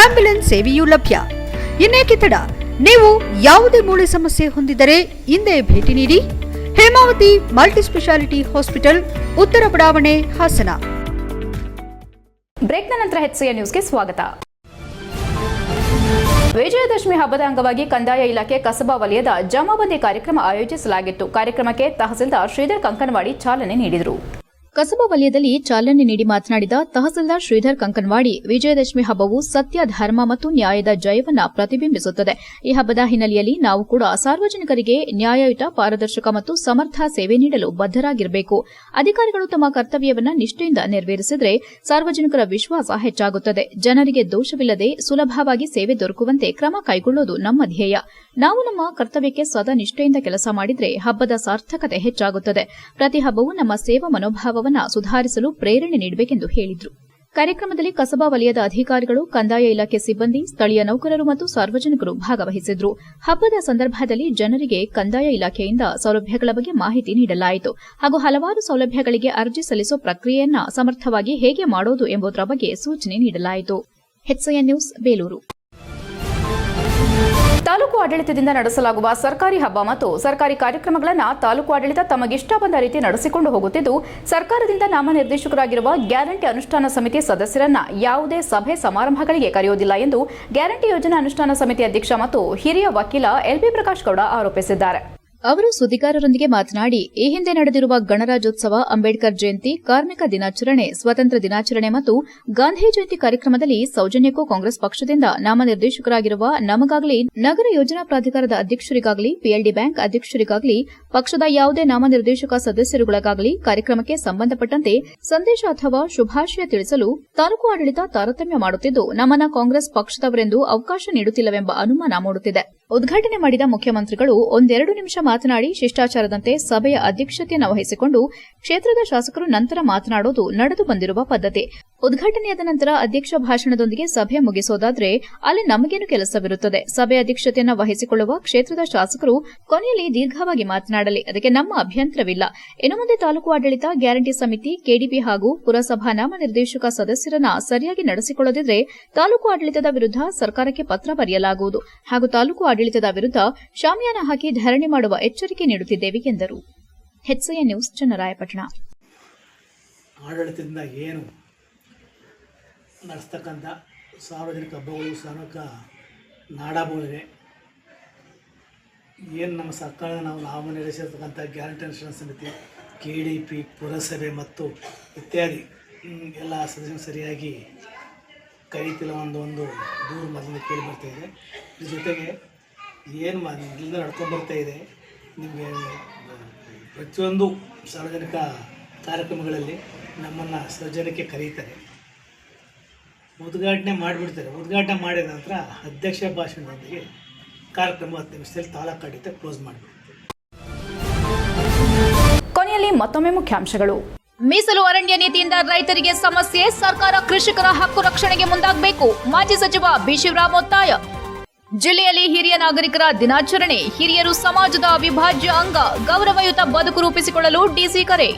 ಆಂಬ್ಯುಲೆನ್ಸ್ ಸೇವೆಯೂ ಲಭ್ಯ. ಇನ್ನೇಕೆ ತಡ ನೀವು ಯಾವುದೇ ಮೂಳೆ ಸಮಸ್ಯೆ ಹೊಂದಿದರೆ ಹಿಂದೆ ಭೇಟಿ ನೀಡಿ. ಹೇಮಾವತಿ ಮಲ್ಟಿ ಸ್ಪೆಷಾಲಿಟಿ ಹಾಸ್ಪಿಟಲ್, ಉತ್ತರ ಬಡಾವಣೆ, ಹಾಸನ. ಬ್ರೇಕ್ನ ನಂತರ ಹೆಚ್ಸಿಯ ನ್ಯೂಸ್ಗೆ ಸ್ವಾಗತ. ವಿಜಯದಶಮಿ ಹಬ್ಬದ ಅಂಗವಾಗಿ ಕಂದಾಯ ಇಲಾಖೆ ಕಸಬಾ ವಲಯದ ಜಮಾಬಂದಿ ಕಾರ್ಯಕ್ರಮ ಆಯೋಜಿಸಲಾಗಿತ್ತು. ಕಾರ್ಯಕ್ರಮಕ್ಕೆ ತಹಸೀಲ್ದಾರ್ ಶ್ರೀಧರ್ ಕಂಕನವಾಡಿ ಚಾಲನೆ ನೀಡಿದರು. ಕಸಬಾ ವಲಯದಲ್ಲಿ ಚಾಲನೆ ನೀಡಿ ಮಾತನಾಡಿದ ತಹಸೀಲ್ದಾರ್ ಶ್ರೀಧರ್ ಕಂಕನ್ವಾಡಿ, ವಿಜಯದಶಮಿ ಹಬ್ಬವು ಸತ್ಯ, ಧರ್ಮ ಮತ್ತು ನ್ಯಾಯದ ಜಯವನ್ನ ಪ್ರತಿಬಿಂಬಿಸುತ್ತದೆ. ಈ ಹಬ್ಬದ ಹಿನ್ನೆಲೆಯಲ್ಲಿ ನಾವು ಕೂಡ ಸಾರ್ವಜನಿಕರಿಗೆ ನ್ಯಾಯಯುತ, ಪಾರದರ್ಶಕ ಮತ್ತು ಸಮರ್ಥ ಸೇವೆ ನೀಡಲು ಬದ್ದರಾಗಿರಬೇಕು ಅಧಿಕಾರಿಗಳು ತಮ್ಮ ಕರ್ತವ್ಯವನ್ನ ನಿಷ್ಠೆಯಿಂದ ನೆರವೇರಿಸಿದರೆ ಸಾರ್ವಜನಿಕರ ವಿಶ್ವಾಸ ಹೆಚ್ಚಾಗುತ್ತದೆ. ಜನರಿಗೆ ದೋಷವಿಲ್ಲದೆ ಸುಲಭವಾಗಿ ಸೇವೆ ದೊರಕುವಂತೆ ಕ್ರಮ ಕೈಗೊಳ್ಳುವುದು ನಮ್ಮ ಧ್ಯೇಯ. ನಾವು ನಮ್ಮ ಕರ್ತವ್ಯಕ್ಕೆ ಸದಾ ನಿಷ್ಠೆಯಿಂದ ಕೆಲಸ ಮಾಡಿದರೆ ಹಬ್ಬದ ಸಾರ್ಥಕತೆ ಹೆಚ್ಚಾಗುತ್ತದೆ. ಪ್ರತಿ ಹಬ್ಬವು ನಮ್ಮ ಸೇವಾ ಮನೋಭಾವವನ್ನು ಸುಧಾರಿಸಲು ಪ್ರೇರಣೆ ನೀಡಬೇಕೆಂದು ಹೇಳಿದರು. ಕಾರ್ಯಕ್ರಮದಲ್ಲಿ ಕಸಬಾ ವಲಯದ ಅಧಿಕಾರಿಗಳು, ಕಂದಾಯ ಇಲಾಖೆ ಸಿಬ್ಬಂದಿ, ಸ್ಥಳೀಯ ನೌಕರರು ಮತ್ತು ಸಾರ್ವಜನಿಕರು ಭಾಗವಹಿಸಿದ್ರು. ಹಬ್ಬದ ಸಂದರ್ಭದಲ್ಲಿ ಜನರಿಗೆ ಕಂದಾಯ ಇಲಾಖೆಯಿಂದ ಸೌಲಭ್ಯಗಳ ಬಗ್ಗೆ ಮಾಹಿತಿ ನೀಡಲಾಯಿತು. ಹಾಗೂ ಹಲವಾರು ಸೌಲಭ್ಯಗಳಿಗೆ ಅರ್ಜಿ ಸಲ್ಲಿಸುವ ಪ್ರಕ್ರಿಯೆಯನ್ನು ಸಮರ್ಥವಾಗಿ ಹೇಗೆ ಮಾಡೋದು ಎಂಬುದರ ಬಗ್ಗೆ ಸೂಚನೆ ನೀಡಲಾಯಿತು. ನ್ಯೂಸ್, ಬೇಲೂರು. ತಾಲೂಕು ಆಡಳಿತದಿಂದ ನಡೆಸಲಾಗುವ ಸರ್ಕಾರಿ ಹಬ್ಬ ಮತ್ತು ಸರ್ಕಾರಿ ಕಾರ್ಯಕ್ರಮಗಳನ್ನು ತಾಲೂಕು ಆಡಳಿತ ತಮಗಿಷ್ಟ ಬಂದ ರೀತಿ ನಡೆಸಿಕೊಂಡು ಹೋಗುತ್ತಿದ್ದು, ಸರ್ಕಾರದಿಂದ ನಾಮನಿರ್ದೇಶಕರಾಗಿರುವ ಗ್ಯಾರಂಟಿ ಅನುಷ್ಠಾನ ಸಮಿತಿ ಸದಸ್ಯರನ್ನ ಯಾವುದೇ ಸಭೆ ಸಮಾರಂಭಗಳಿಗೆ ಕರೆಯುವುದಿಲ್ಲ ಎಂದು ಗ್ಯಾರಂಟಿ ಯೋಜನಾ ಅನುಷ್ಠಾನ ಸಮಿತಿ ಅಧ್ಯಕ್ಷ ಮತ್ತು ಹಿರಿಯ ವಕೀಲ ಎಲ್ಬಿ ಪ್ರಕಾಶ್ ಗೌಡ ಆರೋಪಿಸಿದ್ದಾರೆ. ಅವರು ಸುದ್ದಿಗಾರರೊಂದಿಗೆ ಮಾತನಾಡಿ, ಈ ಹಿಂದೆ ನಡೆದಿರುವ ಗಣರಾಜ್ಯೋತ್ಸವ, ಅಂಬೇಡ್ಕರ್ ಜಯಂತಿ, ಕಾರ್ಮಿಕ ದಿನಾಚರಣೆ ಸ್ವತಂತ್ರ ದಿನಾಚರಣೆ ಮತ್ತು ಗಾಂಧಿ ಜಯಂತಿ ಕಾರ್ಯಕ್ರಮದಲ್ಲಿ ಸೌಜನ್ಯಕ್ಕೂ ಕಾಂಗ್ರೆಸ್ ಪಕ್ಷದಿಂದ ನಾಮನಿರ್ದೇಶಕರಾಗಿರುವ ನಮಗಾಗಲಿ, ನಗರ ಯೋಜನಾ ಪ್ರಾಧಿಕಾರದ ಅಧ್ಯಕ್ಷರಿಗಾಗಲಿ, ಪಿಎಲ್ಡಿ ಬ್ಯಾಂಕ್ ಅಧ್ಯಕ್ಷರಿಗಾಗಲಿ, ಪಕ್ಷದ ಯಾವುದೇ ನಾಮನಿರ್ದೇಶಕ ಸದಸ್ಯರುಗಳಿಗಾಗಲಿ ಕಾರ್ಯಕ್ರಮಕ್ಕೆ ಸಂಬಂಧಪಟ್ಟಂತೆ ಸಂದೇಶ ಅಥವಾ ಶುಭಾಶಯ ತಿಳಿಸಲು ತಾಲೂಕು ಆಡಳಿತ ತಾರತಮ್ಯ ಮಾಡುತ್ತಿದ್ದು, ನಮ್ಮನ್ನ ಕಾಂಗ್ರೆಸ್ ಪಕ್ಷದವರೆಂದು ಅವಕಾಶ ನೀಡುತ್ತಿಲ್ಲವೆಂಬ ಅನುಮಾನ ಮೂಡುತ್ತಿದೆ. ಉದ್ಘಾಟನೆ ಮಾಡಿದ ಮುಖ್ಯಮಂತ್ರಿಗಳು ಒಂದೆರಡು ನಿಮಿಷ ಮಾತನಾಡಿ ಶಿಷ್ಟಾಚಾರದಂತೆ ಸಭೆಯ ಅಧ್ಯಕ್ಷತೆಯನ್ನು ವಹಿಸಿಕೊಂಡು ಕ್ಷೇತ್ರದ ಶಾಸಕರು ನಂತರ ಮಾತನಾಡುವುದು ನಡೆದು ಬಂದಿರುವ ಪದ್ಧತಿ. ಉದ್ಘಾಟನೆಯಾದ ನಂತರ ಅಧ್ಯಕ್ಷ ಭಾಷಣದೊಂದಿಗೆ ಸಭೆ ಮುಗಿಸೋದಾದ್ರೆ ಅಲ್ಲಿ ನಮಗೇನು ಕೆಲಸವಿರುತ್ತದೆ? ಸಭೆ ಅಧ್ಯಕ್ಷತೆಯನ್ನು ವಹಿಸಿಕೊಳ್ಳುವ ಕ್ಷೇತ್ರದ ಶಾಸಕರು ಕೊನೆಯಲ್ಲಿ ದೀರ್ಘವಾಗಿ ಮಾತನಾಡಲಿ. ಅದಕ್ಕೆ ನಮ್ಮ ಅಭ್ಯಂತರವಿಲ್ಲ. ಇನ್ನು ಮುಂದೆ ತಾಲೂಕು ಆಡಳಿತ, ಗ್ಯಾರಂಟಿ ಸಮಿತಿ, ಕೆಡಿಪಿ ಹಾಗೂ ಪುರಸಭಾ ನಾಮನಿರ್ದೇಶಕ ಸದಸ್ಯರನ್ನ ಸರಿಯಾಗಿ ನಡೆಸಿಕೊಳ್ಳದಿದ್ರೆ ತಾಲೂಕು ಆಡಳಿತದ ವಿರುದ್ಧ ಸರ್ಕಾರಕ್ಕೆ ಪತ್ರ ಬರೆಯಲಾಗುವುದು. ಹಾಗೂ ತಾಲೂಕು ಆಡಳಿತದ ವಿರುದ್ಧ ಶಾಮಿಯಾನ ಹಾಕಿ ಧರಣಿ ಮಾಡುವ ಎಚ್ಚರಿಕೆ ನೀಡುತ್ತಿದ್ದೇವೆ ಎಂದರು ಹೆಚ್ಐಎನ್ ನ್ಯೂಸ್ ಚನ್ನರಾಯಪಟ್ಟಣ ಆಡಳಿತದಿಂದ ಏನು ನಡೆಸ್ತಕ್ಕಂಥ ಸಾರ್ವಜನಿಕ ಹಬ್ಬಗಳು, ಸಾರ್ವಜನಿಕ ನಾಡಹಬ್ಬಗಳಿವೆ ಏನು ನಮ್ಮ ಸರ್ಕಾರ ನಾವು ನಡೆಸಿರ್ತಕ್ಕಂಥ ಗ್ಯಾರಂಟಿ ಅನುಷ್ಠಾನ ಸಮಿತಿ ಕೆ ಡಿ ಪಿ ಪುರಸಭೆ ಮತ್ತು ಇತ್ಯಾದಿ ಎಲ್ಲ ಸದಸ್ಯರು ಸರಿಯಾಗಿ ಕರೀತಿಲ್ಲ ಒಂದು ಒಂದು ದೂರು ಮೊದಲಿಂದ ಕೇಳಿ ಇದೆ. ಇದ್ರ ಜೊತೆಗೆ ಏನು ಮೊದಲಿಂದ ನಡ್ಕೊಂಡು ಬರ್ತಾ ಇದೆ, ನಿಮಗೆ ಪ್ರತಿಯೊಂದು ಸಾರ್ವಜನಿಕ ಕಾರ್ಯಕ್ರಮಗಳಲ್ಲಿ ನಮ್ಮನ್ನು ಸೌಜನ್ಯಕ್ಕೆ ಕರೀತಾರೆ. ಉದ್ಘಾಟನೆ ಮಾಡಿಬಿಡ್ತಾರೆ. ಉದ್ಘಾಟನೆ ಮಾಡಿದ ನಂತರ ಅಧ್ಯಕ್ಷ ಭಾಷಣದೊಂದಿಗೆ ಕಾರ್ಯಕ್ರಮ ಹತ್ತು ನಿಮಿಷದಲ್ಲಿ ತಾಲೂಕು ಕಡಿತ ಕ್ಲೋಸ್ ಮಾಡಿಬಿಡ್ತಾರೆ ಕೊನೆಯಲ್ಲಿ ಮತ್ತೊಮ್ಮೆ ಮುಖ್ಯಾಂಶಗಳು. ಮೀಸಲು ಅರಣ್ಯ ನೀತಿಯಿಂದ ರೈತರಿಗೆ ಸಮಸ್ಯೆ ಸರ್ಕಾರ ಕೃಷಿಕರ ಹಕ್ಕು ರಕ್ಷಣೆಗೆ ಮುಂದಾಗಬೇಕು. ಮಾಜಿ ಸಚಿವ ಬಿಶಿವರಾಮ್ ಒತ್ತಾಯ. ಜಿಲ್ಲೆಯಲ್ಲಿ ಹಿರಿಯ ನಾಗರಿಕರ ದಿನಾಚರಣೆ ಹಿರಿಯರು ಸಮಾಜದ ಅವಿಭಾಜ್ಯ ಅಂಗ ಗೌರವಯುತ ಬದುಕು ರೂಪಿಸಿಕೊಳ್ಳಲು ಡಿಸಿ ಕರೆ.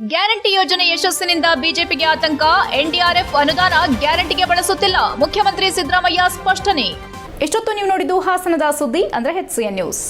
ಗ್ಯಾರಂಟಿ ಯೋಜನೆ ಯಶಸ್ಸಿನಿಂದ ಬಿಜೆಪಿಗೆ ಆತಂಕ, ಎನ್ಡಿಆರ್ಎಫ್ ಅನುದಾನ ಗ್ಯಾರಂಟಿಗೆ ಬಳಸುತ್ತಿಲ್ಲ. ಮುಖ್ಯಮಂತ್ರಿ ಸಿದ್ದರಾಮಯ್ಯ ಸ್ಪಷ್ಟನೆ. ಎಷ್ಟೊತ್ತು ನೀವು ನೋಡಿದ್ದು ಹಾಸನದ ಸುದ್ದಿ, ಅಂದ್ರೆ ಹೆಚ್ಸಿಎನ್ ನ್ಯೂಸ್